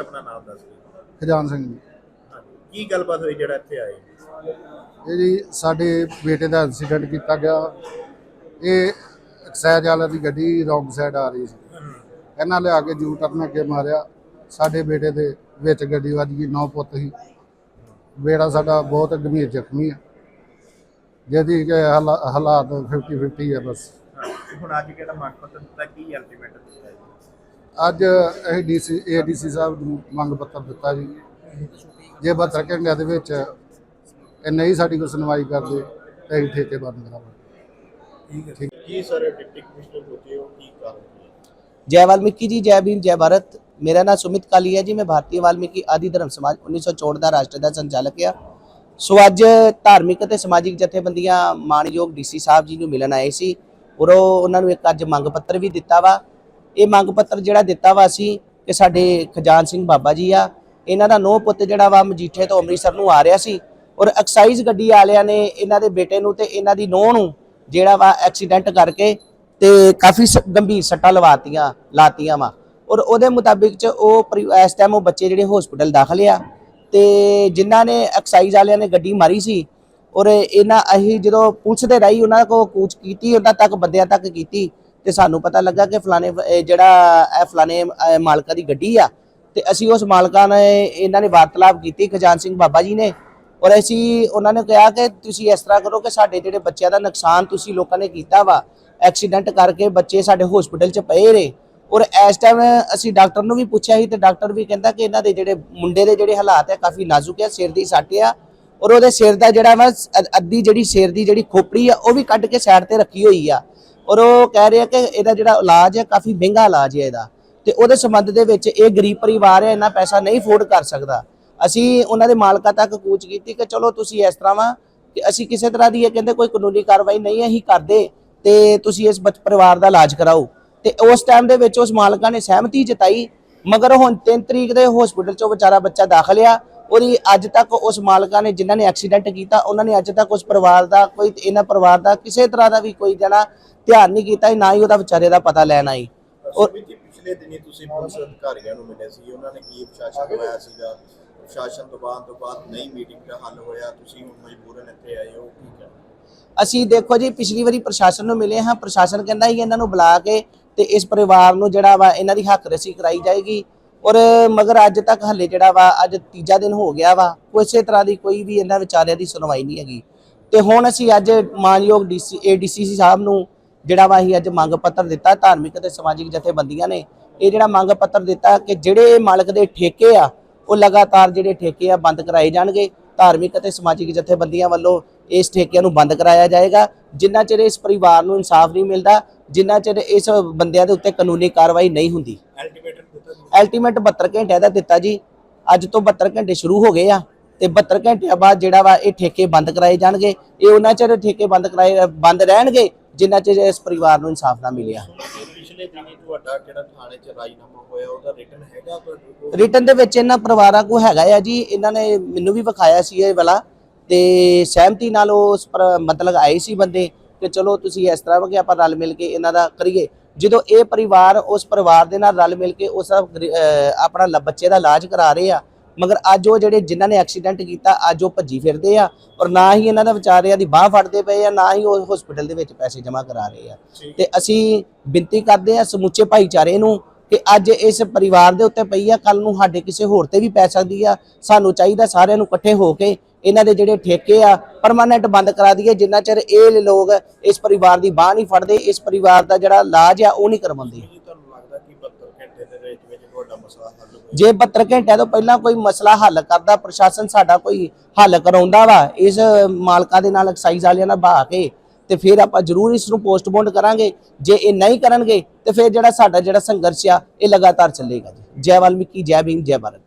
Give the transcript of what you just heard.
Sir ਆਪਣਾ ਨਾਮ ਦੱਸ ਦਿਓ। ਖਜਾਨ ਸਿੰਘ ਜੀ। ਹਾਂਜੀ ਕੀ ਗੱਲਬਾਤ ਹੋਈ ਜਿਹੜਾ ਇੱਥੇ ਆਏ? ਇਹ ਜੀ ਸਾਡੇ ਬੇਟੇ ਦਾ ਐਕਸੀਡੈਂਟ ਕੀਤਾ ਗਿਆ। ਇਹ ਐਕਸਾਈਜ਼ ਵਾਲਾ ਦੀ ਗੱਡੀ ਰੌਂਗ ਸਾਈਡ ਆ ਰਹੀ ਸੀ। ਇਹਨਾਂ ਲਿਆ ਕੇ ਜੂ ਟਰਨ ਅੱਗੇ ਮਾਰਿਆ। ਸਾਡੇ ਬੇਟੇ ਦੇ ਵਿੱਚ ਗੱਡੀ ਵੱਜ ਗਈ ਨੌ ਪੁੱਤ ਸੀ। ਬੇੜਾ ਸਾਡਾ ਬਹੁਤ ਗੰਭੀਰ ਜ਼ਖਮੀ ਹੈ ਜਿਹਦੀ ਕਿ ਹਾਲਾ- ਹਾਲਾਤ 50 50 ਹੈ ਬਸ ਹਾਂਜੀ ਹੁਣ ਅੱਜ ਕਿਹੜਾ ਮੰਗ ਪੱਤਰ ਦਿੱਤਾ ਕੀ ਅਲਟੀਮੇਟ ਦਿੱਤਾ ਅੱਜ ਅਸੀਂ ਡੀਸੀ ਏਡੀਸੀ ਸਾਹਿਬ ਨੂੰ ਮੰਗ ਪੱਤਰ ਦਿੱਤਾ ਜੀ ਜੇ 72 ਘੰਟਿਆਂ ਦੇ ਵਿੱਚ ਇਹ ਨਹੀਂ ਸਾਡੀ ਕੋਈ ਸੁਣਵਾਈ ਕਰਦੇ ਤਾਂ ਅਸੀਂ ਠੇਕੇ ਬੰਦ ਕਰਾਵਾਂਗੇ ਠੀਕ ਹੈ ਜੀ ਸਰ ਡਿਪਟੀ ਕਮਿਸ਼ਨਰ ਹੋਤੇ ਹੋ ਕੀ ਕਾਰਨ ਹੈ जय वाल्मीकि जी जय भीम जय भारत मेरा नाम सुमित कालिया जी मैं भारतीय वाल्मीकि आदि धर्म समाज 1964 ਦਾ ਰਾਸ਼ਟਰ ਦਾ ਸੰਚਾਲਕ ਆ ਸੋ ਅੱਜ ਧਾਰਮਿਕ ਅਤੇ ਸਮਾਜਿਕ ਜਥੇਬੰਦੀਆਂ ਮਾਨਯੋਗ ਡੀਸੀ ਸਾਹਿਬ ਜੀ ਨੂੰ ਮਿਲਣ ਆਏ ਸੀ ਔਰ ਉਹ ਉਹਨਾਂ ਨੂੰ ਇੱਕ ਅੱਜ ਮੰਗ ਪੱਤਰ ਵੀ ਦਿੱਤਾ ਵਾ ਇਹ ਮੰਗ ਪੱਤਰ ਜਿਹੜਾ ਦਿੱਤਾ ਵਾ ਸੀ ਕਿ ਸਾਡੇ ਖਜਾਨ ਸਿੰਘ ਬਾਬਾ ਜੀ ਆ, ਇਹਨਾਂ ਦਾ ਨੋਹ ਪੁੱਤ ਜਿਹੜਾ ਵਾ ਮਜੀਠੇ ਤੋਂ ਅੰਮ੍ਰਿਤਸਰ ਨੂੰ ਆ ਰਿਹਾ ਸੀ ਔਰ ਐਕਸਾਈਜ਼ ਗੱਡੀ ਵਾਲਿਆਂ ਨੇ ਇਹਨਾਂ ਦੇ ਬੇਟੇ ਨੂੰ ਤੇ ਇਹਨਾਂ ਦੀ ਨੋਹ ਨੂੰ ਜਿਹੜਾ ਵਾ ਐਕਸੀਡੈਂਟ ਕਰਕੇ ਤੇ ਕਾਫੀ ਸ- ਗੰਭੀਰ ਸੱਟਾਂ ਲਵਾਤੀਆਂ, ਲਾਤੀਆਂ ਵਾ। ਔਰ ਉਹਦੇ ਮੁਤਾਬਿਕ ਚ ਉਹ ਪਰਿ- ਇਸ ਟਾਈਮ ਉਹ ਬੱਚੇ ਜਿਹੜੇ ਹਸਪੀਟਲ ਦਾਖਲ ਆ ਤੇ ਜਿਨ੍ਹਾਂ ਨੇ ਐਕਸਾਈਜ਼ ਵਾਲਿਆਂ ਨੇ ਗੱਡੀ ਮਾਰੀ ਸੀ ਔਰ ਇਹਨਾਂ ਅਸੀਂ ਜਦੋਂ ਪੁਲਿਸ ਦੇ ਰਾਈ ਉਹਨਾਂ ਕੋ ਕੂਚ ਕੀਤੀ, ਉਹਨਾਂ ਤੱਕ, ਬੰਦਿਆਂ ਤੱਕ ਕੀਤੀ ਤੇ ਸਾਨੂੰ ਪਤਾ ਲੱਗਾ ਕਿ ਫਲਾਣੇ ਜਿਹੜਾ ਇਹ ਫਲਾਣੇ ਅਹ, ਮਾਲਕਾਂ ਦੀ ਗੱਡੀ ਆ ਤੇ ਅਸੀਂ ਉਸ ਮਾਲਕਾਂ ਨੇ ਇਹਨਾਂ ਨੇ ਵਾਰਤਾਲਾਪ ਕੀਤੀ ਖਜਾਨ ਸਿੰਘ ਬਾਬਾ ਜੀ ਨੇ ਔਰ ਅਸੀਂ ਉਹਨਾਂ ਨੇ ਕਿਹਾ ਕਿ ਤੁਸੀਂ ਇਸ ਤਰ੍ਹਾਂ ਕਰੋ ਕਿ ਸਾਡੇ ਜਿਹੜੇ ਬੱਚਿਆਂ ਦਾ ਨੁਕਸਾਨ ਤੁਸੀਂ ਲੋਕਾਂ ਨੇ ਕੀਤਾ ਵਾ ਐਕਸੀਡੈਂਟ ਕਰਕੇ ਬੱਚੇ ਸਾਡੇ ਹਸਪੀਟਲ 'ਚ ਪਏ ਰਹੇ ਔਰ ਇਸ ਟਾਈਮ ਅਸੀਂ ਡਾਕਟਰ ਨੂੰ ਵੀ ਪੁੱਛਿਆ ਸੀ ਤੇ ਡਾਕਟਰ ਵੀ ਕਹਿੰਦਾ ਕਿ ਇਹਨਾਂ ਦੇ ਜਿਹੜੇ ਮੁੰਡੇ ਦੇ ਜਿਹੜੇ ਹਾਲਾਤ ਹੈ ਕਾਫੀ ਨਾਜ਼ੁਕ ਹੈ ਸਿਰ ਦੀ ਸੱਟ ਆ ਔਰ ਉਹਦੇ ਸਿਰ ਦਾ ਜਿਹੜਾ ਵਾ ਅੱਧੀ ਜਿਹੜੀ ਸਿਰ ਦੀ ਜਿਹੜੀ ਖੋਪੜੀ ਆ ਉਹ ਵੀ ਕੱਢ ਕੇ ਸਾਈਡ ਤੇ ਰੱਖੀ ਹੋਈ ਆ ਔਰ ਉਹ ਕਹਿ ਰਿਹਾ ਕਿ ਇਹਦਾ ਜਿਹੜਾ ਇਲਾਜ ਹੈ ਕਾਫੀ ਮਹਿੰਗਾ ਇਲਾਜ ਹੈ ਇਹਦਾ। ਤੇ ਉਹਦੇ ਸੰਬੰਧ ਦੇ ਵਿੱਚ ਇਹ ਗਰੀਬ ਪਰਿਵਾਰ ਹੈ, ਇੰਨਾ ਪੈਸਾ ਨਹੀਂ ਅਫੋਰਡ ਕਰ ਸਕਦਾ। ਅਸੀਂ ਉਹਨਾਂ ਦੇ ਮਾਲਕਾਂ ਤੱਕ ਕੂਚ ਕੀਤੀ ਕਿ ਚਲੋ ਤੁਸੀਂ ਇਸ ਤਰ੍ਹਾਂ ਵਾ ਕਿ ਅਸੀਂ ਕਿਸੇ ਤਰ੍ਹਾਂ ਦੀ ਇਹ ਕਹਿੰਦੇ ਕੋਈ ਕਾਨੂੰਨੀ ਕਾਰਵਾਈ ਨਹੀਂ ਅਸੀਂ ਕਰਦੇ ਤੇ ਤੁਸੀਂ ਇਸ ਬੱਚ, ਪਰਿਵਾਰ ਦਾ ਇਲਾਜ ਕਰਾਓ। ਤੇ ਉਸ ਟਾਈਮ ਦੇ ਵਿੱਚ ਉਸ ਮਾਲਕਾਂ ਨੇ ਸਹਿਮਤੀ ਜਤਾਈ, ਮਗਰ ਹੁਣ 3 ਤਰੀਕ ਦੇ ਹਸਪੀਟਲ ਚੋਂ ਵਿਚਾਰਾ ਬੱਚਾ ਦਾਖਲ ਆ ਉਹਦੀ ਅੱਜ ਤੱਕ ਉਸ ਮਾਲਕਾਂ ਨੇ ਜਿਨ੍ਹਾਂ ਨੇ ਐਕਸੀਡੈਂਟ ਕੀਤਾ ਉਹਨਾਂ ਨੇ ਅੱਜ ਤੱਕ ਉਸ ਪਰਿਵਾਰ ਦਾ ਕੋਈ ਇਹਨਾਂ ਪਰਿਵਾਰ ਦਾ ਕਿਸੇ ਤਰ੍ਹਾਂ ਦਾ ਵੀ ਕੋਈ ਜਣਾ ਧਿਆਨ ਨਹੀਂ ਕੀਤਾ ਨਾ ਹੀ ਉਹਦਾ ਵਿਚਾਰੇ ਦਾ ਪਤਾ ਲੈਣ ਆਈ। ਔਰ- ਪਿਛਲੇ ਦਿਨੀ ਤੁਸੀਂ ਪੁਲਿਸ ਅਧਿਕਾਰੀਆਂ ਨੂੰ ਮਿਲੇ ਸੀ ਉਹਨਾਂ ਨੇ ਕੀ ਪ੍ਰਸ਼ਾਸਨ ਦਵਾਇਆ ਸੀਗਾ? ਪ੍ਰਸ਼ਾਸਨ ਤੋਂ ਬਾਅਦ ਤੋਂ ਬਾਅਦ ਨਹੀਂ ਮੀਟਿੰਗ ਦਾ ਹੱਲ ਹੋਇਆ ਤੁਸੀਂ ਹੁਣ ਮਜਬੂਰਨ ਇੱਥੇ ਆਏ ਹੋ ਅਸੀਂ ਦੇਖੋ ਜੀ ਪਿਛਲੀ ਵਾਰੀ ਪ੍ਰਸ਼ਾਸਨ ਨੂੰ ਮਿਲੇ ਹਾਂ ਪ੍ਰਸ਼ਾਸਨ ਕਹਿੰਦਾ ਸੀ ਇਹਨਾਂ ਨੂੰ ਬੁਲਾ ਕੇ ਤੇ ਇਸ ਪਰਿਵਾਰ ਨੂੰ ਜਿਹੜਾ ਵਾ ਇਹਨਾਂ ਦੀ ਹੱਕ ਰਸੀ ਕਰਾਈ ਜਾਏਗੀ। ਔਰ ਮਗਰ ਅੱਜ ਤੱਕ ਹੱਲੇ ਜਿਹੜਾ ਵਾ, ਅੱਜ ਤੀਜਾ ਦਿਨ ਹੋ ਗਿਆ ਵਾ ਕਿਸੇ ਤਰ੍ਹਾਂ ਦੀ ਕੋਈ ਵੀ ਇਹਨਾਂ ਵਿਚਾਰਿਆਂ ਦੀ ਸੁਣਵਾਈ ਨਹੀਂ ਹੈਗੀ। ਤੇ ਹੁਣ ਅਸੀਂ ਅੱਜ ਮਾਨਯੋਗ ਡੀਸੀ ਏਡੀਸੀਸੀ ਸਾਹਿਬ ਨੂੰ ਜਿਹੜਾ ਵਾ ਅਸੀਂ ਅੱਜ ਮੰਗ ਪੱਤਰ ਦਿੱਤਾ, ਧਾਰਮਿਕ ਅਤੇ ਸਮਾਜਿਕ ਜਥੇਬੰਦੀਆਂ ਨੇ, ਇਹ ਜਿਹੜਾ ਮੰਗ ਪੱਤਰ ਦਿੱਤਾ ਕਿ ਜਿਹੜੇ ਮਾਲਕ ਦੇ ਠੇਕੇ ਆ, ਉਹ ਲਗਾਤਾਰ ਜਿਹੜੇ ਠੇਕੇ ਆ ਬੰਦ ਕਰਾਏ ਜਾਣਗੇ, ਧਾਰਮਿਕ ਅਤੇ ਸਮਾਜਿਕ ਜਥੇਬੰਦੀਆਂ ਵੱਲੋਂ ਇਸ ਠੇਕਿਆਂ ਨੂੰ ਬੰਦ ਕਰਾਇਆ ਜਾਏਗਾ। ਜਿੰਨਾ ਚਿਰ ਇਸ ਪਰਿਵਾਰ ਨੂੰ ਇਨਸਾਫ ਨਹੀਂ ਮਿਲਦਾ, ਜਿੰਨਾ ਚਿਰ ਇਸ ਬੰਦਿਆਂ ਦੇ ਉੱਤੇ ਕਾਨੂੰਨੀ ਕਾਰਵਾਈ ਨਹੀਂ ਹੁੰਦੀ। ਅਲਟੀਮੇਟ 72 ਘੰਟਿਆਂ ਦਾ ਦਿੱਤਾ ਜੀ। ਅੱਜ ਤੋਂ 72 ਘੰਟੇ ਸ਼ੁਰੂ ਹੋ ਗਏ ਆ ਤੇ 72 ਘੰਟਿਆਂ ਬਾਅਦ ਜਿਹੜਾ ਵਾ ਇਹ ਠੇਕੇ ਬੰਦ ਕਰਾਏ ਜਾਣਗੇ। ਇਹ ਉਹਨਾਂ ਚਿਰ ਠੇਕੇ ਬੰਦ ਕਰਾਏ ਬੰਦ ਰਹਿਣਗੇ ਜਿੰਨਾ ਚਿਰ ਇਸ ਪਰਿਵਾਰ ਨੂੰ ਇਨਸਾਫ ਨਾ ਮਿਲਿਆ। ਪਿਛਲੇ ਦਿਨੀ ਤੁਹਾਡਾ ਜਿਹੜਾ ਥਾਣੇ 'ਚ ਰਾਜੀਨਾਮਾ ਹੋਇਆ ਉਹਦਾ ਰਿਟਰਨ ਹੈਗਾ ਤੁਹਾਡੇ ਕੋਲ? ਰਿਟਰਨ ਦੇ ਵਿੱਚ ਇਹਨਾਂ ਪਰਿਵਾਰਾਂ ਕੋ ਹੈਗਾ ਆ ਜੀ। ਇਹਨਾਂ ਨੇ ਮੈਨੂੰ ਵੀ ਵਿਖਾਇਆ ਸੀ ਇਹ ਵਾਲਾ ਤੇ ਸਹਿਮਤੀ ਨਾਲ ਉਸ ਪਰ ਮਤਲਬ ਆਏ ਸੀ ਬੰਦੇ ਕਿ ਚਲੋ ਤੁਸੀਂ ਇਸ ਤਰ੍ਹਾਂ ਵਾ ਕਿ ਆਪਾਂ ਰਲ ਮਿਲ ਕੇ ਇਹਨਾਂ ਦਾ ਕਰੀਏ। ਜਦੋਂ ਇਹ ਪਰਿਵਾਰ ਉਸ ਪਰਿਵਾਰ ਦੇ ਨਾਲ ਰਲ ਮਿਲ ਕੇ ਉਸ ਆਪਣਾ ਬੱਚੇ ਦਾ ਇਲਾਜ ਕਰਾ ਰਹੇ ਆ ਮਗਰ ਅੱਜ ਉਹ ਜਿਹੜੇ ਜਿਨ੍ਹਾਂ ਨੇ ਐਕਸੀਡੈਂਟ ਕੀਤਾ ਅੱਜ ਉਹ ਭੱਜੀ ਫਿਰਦੇ ਆ ਔਰ ਨਾ ਹੀ ਇਹਨਾਂ ਦਾ ਵਿਚਾਰਿਆਂ ਦੀ ਬਾਹ ਫੜਦੇ ਪਏ ਆ ਨਾ ਹੀ ਉਹ ਹਸਪੀਟਲ ਦੇ ਵਿੱਚ ਪੈਸੇ ਜਮ੍ਹਾਂ ਕਰਾ ਰਹੇ ਆ। ਤੇ ਅਸੀਂ ਬੇਨਤੀ ਕਰਦੇ ਆ ਸਮੁੱਚੇ ਭਾਈਚਾਰੇ ਨੂੰ ਕਿ ਅੱਜ ਇਸ ਪਰਿਵਾਰ ਦੇ ਉੱਤੇ ਪਈ ਆ ਕੱਲ ਨੂੰ ਸਾਡੇ ਕਿਸੇ ਹੋਰ ਤੇ ਵੀ ਪੈ ਸਕਦੀ ਆ ਸਾਨੂੰ ਚਾਹੀਦਾ ਸਾਰਿਆਂ ਨੂੰ ਇਕੱਠੇ ਹੋ ਕੇ ਇਹਨਾਂ ਦੇ ਜਿਹੜੇ ਠੇਕੇ ਆ ਪਰਮਾਨੈਂਟ ਬੰਦ ਕਰਾ ਦਈਏ ਜਿੰਨਾ ਚਿਰ ਇਹ ਲੋਕ ਇਸ ਪਰਿਵਾਰ ਦੀ ਬਾਹ ਨਹੀਂ ਫੜਦੇ ਇਸ ਪਰਿਵਾਰ ਦਾ ਜਿਹੜਾ ਇਲਾਜ ਆ ਉਹ ਨਹੀਂ ਕਰਵਾਉਂਦੇ। ਜੀ ਤੁਹਾਨੂੰ ਲੱਗਦਾ ਕਿ 72 ਘੰਟੇ ਦੇ ਵਿੱਚ ਵਿੱਚ ਤੁਹਾਡਾ ਮਸਲਾ ਹੱਲ ਹੋ ਜੇ 72 ਘੰਟਿਆਂ ਤੋਂ ਪਹਿਲਾਂ ਕੋਈ ਮਸਲਾ ਹੱਲ ਕਰਦਾ ਪ੍ਰਸ਼ਾਸਨ ਸਾਡਾ ਕੋਈ ਹੱਲ ਕਰਾਉਂਦਾ ਵਾ ਇਸ ਮਾਲਕਾਂ ਦੇ ਨਾਲ ਐਕਸਾਈਜ਼ ਵਾਲਿਆਂ ਨਾਲ ਬਹਾ ਕੇ ਤੇ ਫਿਰ ਆਪਾਂ ਜ਼ਰੂਰ ਇਸ ਨੂੰ ਪੋਸਟਪੋਨ ਕਰਾਂਗੇ। ਜੇ ਇਹ ਨਹੀਂ ਕਰਨਗੇ ਤੇ ਫਿਰ ਜਿਹੜਾ ਸਾਡਾ ਜਿਹੜਾ ਸੰਘਰਸ਼ ਆ ਇਹ ਲਗਾਤਾਰ ਚੱਲੇਗਾ ਜੀ। ਜੈ ਵਾਲਮੀਕੀ ਜੈ ਭੀਮ ਜੈ ਭਾਰਤ।